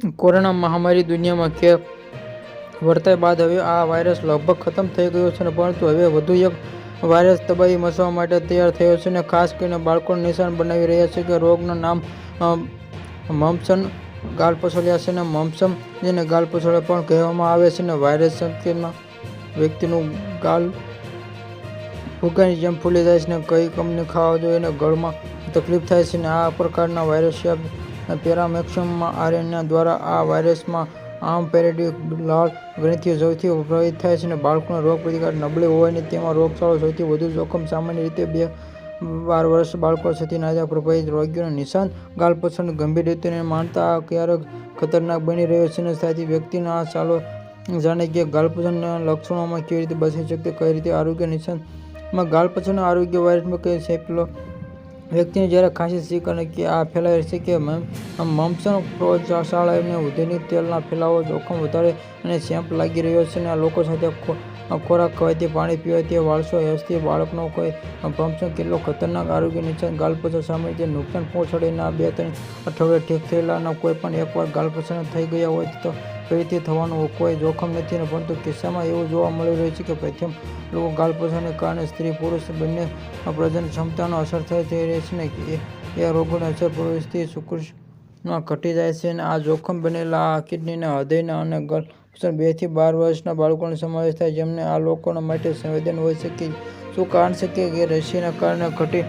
Corona મહામારી દુનિયામાં કે વર્તાય બાદ હવે આ વાયરસ લગભગ ખતમ થઈ ગયો છે પરંતુ હવે વધુ એક વાયરસ તબાહી મચવા માટે તૈયાર થયો છે ને ખાસ કરીને બાળકોને નિશાન બનાવી રહ્યા છે કે રોગનું નામ મમસન ગાલપસોલિયા છે ને મમસમ જેને ગાલપસોલિયા પણ કહેવામાં આવે છે ને વાયરસ સંકેતમાં વ્યક્તિનું ગાલ ફુગાની જેમ ફૂલી જાય છે ને કઈ કંપની ખાવા જોઈએ અને ગળમાં તકલીફ થાય છે ને આ પ્રકારના વાયરસ પેરામેક્સિમમાં આરએનએ દ્વારા આ વાયરસમાં આમ પેરેડિક લાળ ગ્રંથિઓ સૌથી પ્રભાવિત થાય છે અને બાળકોના રોગ પ્રતિકાર નબળી હોવાને તેમાં રોગચાળો સૌથી વધુ જોખમ સામાન્ય રીતે બે બાર વર્ષ બાળકો સુધી નાજા પ્રભાવિત રોગીઓનું નિશાન ગાલપછડ ગંભીર રીતે માનતા ક્યારેક ખતરનાક બની રહ્યો છે અને સાથે વ્યક્તિના આ ચાલો જાણે કે ગાલપછડના લક્ષણોમાં કેવી રીતે બચી શકે, કઈ રીતે આરોગ્ય નિશાનમાં ગાલપછડના આરોગ્ય વાયરસમાં કઈ છે પેલો વ્યક્તિને જ્યારે ખાંસી છીંક અને કે આ ફેલાય છે કે મમ્સન પ્રયોગશાળાને ઉદ્યોગિક તેલના ફેલાવો જોખમ વધારે અને ચેપ લાગી રહ્યો છે અને લોકો સાથે ખોરાક ખવાયથી, પાણી પીવાથી વાળસો હેસથી બાળકનો કોઈ પંપસન કેટલો ખતરનાક આરોગ્ય નિશાન ગાલપછડ સામે જે નુકસાન પહોંચાડીને આ બે ત્રણ અઠવાડિયે ઠીક થયેલાના કોઈ પણ એકવાર ગાલપછડ થઈ ગયા હોય તો ફરીથી થવાનું કોઈ જોખમ નથી પરંતુ કિસ્સામાં એવું જોવા મળી રહ્યું છે કે પ્રથમ લોકો ગાલપોષણને કારણે સ્ત્રી પુરુષ બંને પ્રજન ક્ષમતાનો અસર થઈ થઈ રહી છે ને એ- રોગોની અસર પુરુષથી શુક્રમાં ઘટી જાય છે અને આ જોખમ બનેલા આ કિડનીના હૃદયના અને ગર્ભસ્થ બેથી બાર વર્ષના બાળકોનો સમાવેશ થાય, જેમને આ લોકોના માટે સંવેદન હોય છે કે શું કારણ છે કે રસીના કારણે ઘટી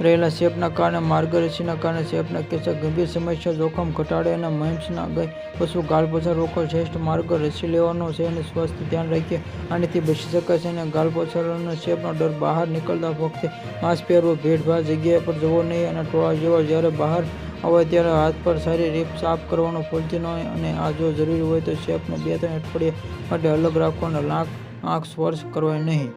રહેલા ચેપના કારણે માર્ગ રસીના કારણે ચેપના કેસો ગંભીર સમસ્યા જોખમ ઘટાડે અને મહિમ્સના ગઈ પશુ ગાલપછડ રોકો શ્રેષ્ઠ માર્ગ રસી લેવાનો છે અને સ્વસ્થ ધ્યાન રાખીએ. આનેથી બચી શકાય છે અને ગાલપછડનો ચેપનો ડર બહાર નીકળતા વખતે માસ્ક પહેરવું ભીડભાડ જગ્યા પર જવો નહીં અને ટોળા જેવા જ્યારે બહાર આવે ત્યારે હાથ પર સારી રીપ સાફ કરવાનું ભૂલતી નહીં અને આ જો જરૂરી હોય તો શેપને બે ત્રણ અઠવાડિયા માટે અલગ રાખવાનો લાંક આંખ સ્પર્શ કરવાય નહીં.